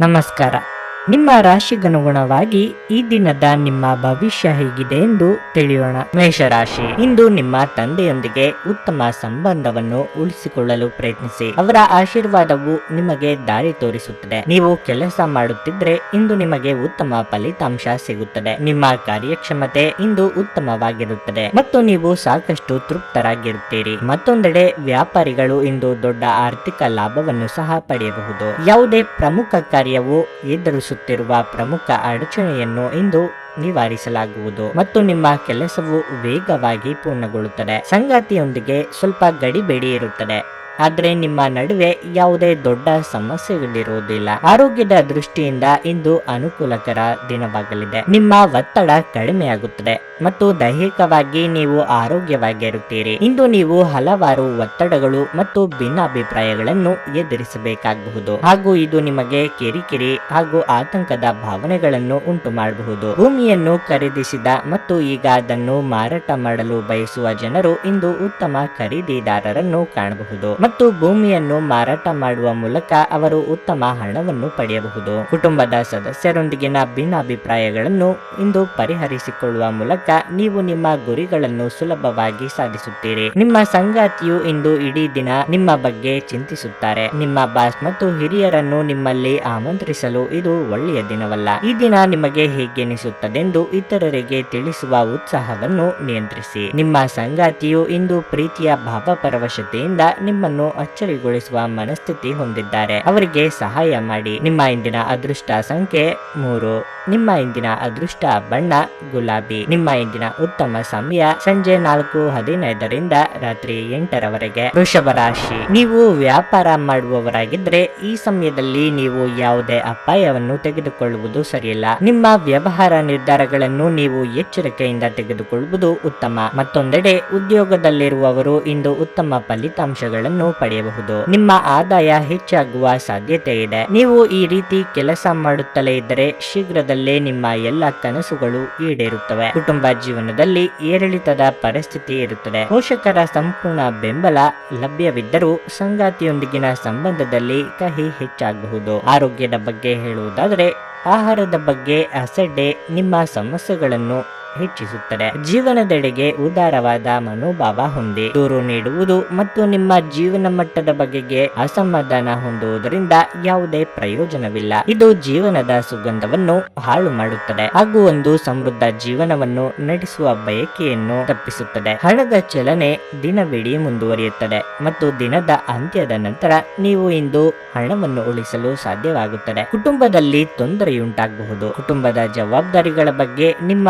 ನಮಸ್ಕಾರ. ನಿಮ್ಮ ರಾಶಿಗನುಗುಣವಾಗಿ ಈ ದಿನದ ನಿಮ್ಮ ಭವಿಷ್ಯ ಹೇಗಿದೆ ಎಂದು ತಿಳಿಯೋಣ. ಮೇಷರಾಶಿ, ಇಂದು ನಿಮ್ಮ ತಂದೆಯೊಂದಿಗೆ ಉತ್ತಮ ಸಂಬಂಧವನ್ನು ಉಳಿಸಿಕೊಳ್ಳಲು ಪ್ರಯತ್ನಿಸಿ. ಅವರ ಆಶೀರ್ವಾದವು ನಿಮಗೆ ದಾರಿ ತೋರಿಸುತ್ತದೆ. ನೀವು ಕೆಲಸ ಮಾಡುತ್ತಿದ್ರೆ ಇಂದು ನಿಮಗೆ ಉತ್ತಮ ಫಲಿತಾಂಶ ಸಿಗುತ್ತದೆ. ನಿಮ್ಮ ಕಾರ್ಯಕ್ಷಮತೆ ಇಂದು ಉತ್ತಮವಾಗಿರುತ್ತದೆ. ಮತ್ತು ನೀವು ಸಾಕಷ್ಟು ತೃಪ್ತರಾಗಿರುತ್ತೀರಿ. ಮತ್ತೊಂದೆಡೆ ವ್ಯಾಪಾರಿಗಳು ಇಂದು ದೊಡ್ಡ ಆರ್ಥಿಕ ಲಾಭವನ್ನು ಸಹ ಪಡೆಯಬಹುದು. ಯಾವುದೇ ಪ್ರಮುಖ ಕಾರ್ಯವು ಎದುರಿಸುತ್ತಿರುವ ಪ್ರಮುಖ ಅಡಚಣೆಯನ್ನು ಇಂದು ನಿವಾರಿಸಲಾಗುವುದು ಮತ್ತು ನಿಮ್ಮ ಕೆಲಸವು ವೇಗವಾಗಿ ಪೂರ್ಣಗೊಳ್ಳುತ್ತದೆ. ಸಂಗಾತಿಯೊಂದಿಗೆ ಸ್ವಲ್ಪ ಗಡಿಬೇಡಿ ಇರುತ್ತದೆ. ಆದ್ರೆ ನಿಮ್ಮ ನಡುವೆ ಯಾವುದೇ ದೊಡ್ಡ ಸಮಸ್ಯೆಗಳಿರುವುದಿಲ್ಲ. ಆರೋಗ್ಯದ ದೃಷ್ಟಿಯಿಂದ ಇಂದು ಅನುಕೂಲಕರ ದಿನವಾಗಲಿದೆ. ನಿಮ್ಮ ಒತ್ತಡ ಕಡಿಮೆಯಾಗುತ್ತದೆ ಮತ್ತು ದೈಹಿಕವಾಗಿ ನೀವು ಆರೋಗ್ಯವಾಗಿರುತ್ತೀರಿ. ಇಂದು ನೀವು ಹಲವಾರು ಒತ್ತಡಗಳು ಮತ್ತು ಭಿನ್ನಾಭಿಪ್ರಾಯಗಳನ್ನು ಎದುರಿಸಬೇಕಾಗಬಹುದು. ಹಾಗೂ ಇದು ನಿಮಗೆ ಕಿರಿಕಿರಿ ಹಾಗೂ ಆತಂಕದ ಭಾವನೆಗಳನ್ನು ಉಂಟು ಮಾಡಬಹುದು ಭೂಮಿಯನ್ನು ಖರೀದಿಸಿದ ಮತ್ತು ಈಗ ಅದನ್ನು ಮಾರಾಟ ಮಾಡಲು ಬಯಸುವ ಜನರು ಇಂದು ಉತ್ತಮ ಖರೀದಿದಾರರನ್ನು ಕಾಣಬಹುದು. ಮತ್ತು ಭೂಮಿಯನ್ನು ಮಾರಾಟ ಮಾಡುವ ಮೂಲಕ ಅವರು ಉತ್ತಮ ಹಣವನ್ನು ಪಡೆಯಬಹುದು. ಕುಟುಂಬದ ಸದಸ್ಯರೊಂದಿಗಿನ ಭಿನ್ನಾಭಿಪ್ರಾಯಗಳನ್ನು ಇಂದು ಪರಿಹರಿಸಿಕೊಳ್ಳುವ ಮೂಲಕ ನೀವು ನಿಮ್ಮ ಗುರಿಗಳನ್ನು ಸುಲಭವಾಗಿ ಸಾಧಿಸುತ್ತೀರಿ. ನಿಮ್ಮ ಸಂಗಾತಿಯು ಇಂದು ಇಡೀ ದಿನ ನಿಮ್ಮ ಬಗ್ಗೆ ಚಿಂತಿಸುತ್ತಾರೆ. ನಿಮ್ಮ ಬಾಸ್ ಮತ್ತು ಹಿರಿಯರನ್ನು ನಿಮ್ಮಲ್ಲಿ ಆಮಂತ್ರಿಸಲು ಇದು ಒಳ್ಳೆಯ ದಿನವಲ್ಲ. ಈ ದಿನ ನಿಮಗೆ ಹೇಗೆನಿಸುತ್ತದೆಂದು ಇತರರಿಗೆ ತಿಳಿಸುವ ಉತ್ಸಾಹವನ್ನು ನಿಯಂತ್ರಿಸಿ. ನಿಮ್ಮ ಸಂಗಾತಿಯು ಇಂದು ಪ್ರೀತಿಯ ಭಾವಪರವಶತೆಯಿಂದ ನಿಮ್ಮನ್ನು ಅಚ್ಚರಿಗೊಳಿಸುವ ಮನಸ್ಥಿತಿ ಹೊಂದಿದ್ದಾರೆ. ಅವರಿಗೆ ಸಹಾಯ ಮಾಡಿ. ನಿಮ್ಮ ಇಂದಿನ ಅದೃಷ್ಟ ಸಂಖ್ಯೆ ಮೂರು. ನಿಮ್ಮ ಇಂದಿನ ಅದೃಷ್ಟ ಬಣ್ಣ, ಗುಲಾಬಿ. ನಿಮ್ಮ ಇಂದಿನ ಉತ್ತಮ ಸಮಯ ಸಂಜೆ ನಾಲ್ಕು ಹದಿನೈದರಿಂದ ರಾತ್ರಿ ಎಂಟರವರೆಗೆ. ವೃಷಭ ರಾಶಿ. ನೀವು ವ್ಯಾಪಾರ ಮಾಡುವವರಾಗಿದ್ರೆ ಈ ಸಮಯದಲ್ಲಿ ನೀವು ಯಾವುದೇ ಅಪಾಯವನ್ನು ತೆಗೆದುಕೊಳ್ಳುವುದು ಸರಿಯಲ್ಲ. ನಿಮ್ಮ ವ್ಯವಹಾರ ನಿರ್ಧಾರಗಳನ್ನು ನೀವು ಎಚ್ಚರಿಕೆಯಿಂದ ತೆಗೆದುಕೊಳ್ಳುವುದು ಉತ್ತಮ. ಮತ್ತೊಂದೆಡೆ, ಉದ್ಯೋಗದಲ್ಲಿರುವವರು ಇಂದು ಉತ್ತಮ ಫಲಿತಾಂಶಗಳನ್ನು ಪಡೆಯಬಹುದು. ನಿಮ್ಮ ಆದಾಯ ಹೆಚ್ಚಾಗುವ ಸಾಧ್ಯತೆ ಇದೆ. ನೀವು ಈ ರೀತಿ ಕೆಲಸ ಮಾಡುತ್ತಲೇ ಇದ್ದರೆ ಶೀಘ್ರದಲ್ಲೇ ನಿಮ್ಮ ಎಲ್ಲ ಕನಸುಗಳು ಈಡೇರುತ್ತವೆ. ಕುಟುಂಬ ಜೀವನದಲ್ಲಿ ಏರಿಳಿತದ ಪರಿಸ್ಥಿತಿ ಇರುತ್ತದೆ. ಪೋಷಕರ ಸಂಪೂರ್ಣ ಬೆಂಬಲ ಲಭ್ಯವಿದ್ದರೂ ಸಂಗಾತಿಯೊಂದಿಗಿನ ಸಂಬಂಧದಲ್ಲಿ ಕಹಿ ಹೆಚ್ಚಾಗಬಹುದು. ಆರೋಗ್ಯದ ಬಗ್ಗೆ ಹೇಳುವುದಾದರೆ ಆಹಾರದ ಬಗ್ಗೆ ಅಸಡ್ಡೆ ನಿಮ್ಮ ಸಮಸ್ಯೆಗಳನ್ನು ಹೆಚ್ಚಿಸುತ್ತದೆ. ಜೀವನದೆಡೆಗೆ ಉದಾರವಾದ ಮನೋಭಾವ ಹೊಂದಿ, ದೂರು ನೀಡುವುದು ಮತ್ತು ನಿಮ್ಮ ಜೀವನ ಮಟ್ಟದ ಬಗೆಗೆ ಅಸಮಾಧಾನ ಹೊಂದುವುದರಿಂದ ಯಾವುದೇ ಪ್ರಯೋಜನವಿಲ್ಲ. ಇದು ಜೀವನದ ಸುಗಂಧವನ್ನು ಹಾಳು ಮಾಡುತ್ತದೆ ಹಾಗೂ ಒಂದು ಸಮೃದ್ಧ ಜೀವನವನ್ನು ನಡೆಸುವ ಬಯಕೆಯನ್ನು ತಪ್ಪಿಸುತ್ತದೆ. ಹಣದ ಚಲನೆ ದಿನವಿಡೀ ಮುಂದುವರಿಯುತ್ತದೆ ಮತ್ತು ದಿನದ ಅಂತ್ಯದ ನಂತರ ನೀವು ಇಂದು ಹಣವನ್ನು ಉಳಿಸಲು ಸಾಧ್ಯವಾಗುತ್ತದೆ. ಕುಟುಂಬದಲ್ಲಿ ತೊಂದರೆಯುಂಟಾಗಬಹುದು. ಕುಟುಂಬದ ಜವಾಬ್ದಾರಿಗಳ ಬಗ್ಗೆ ನಿಮ್ಮ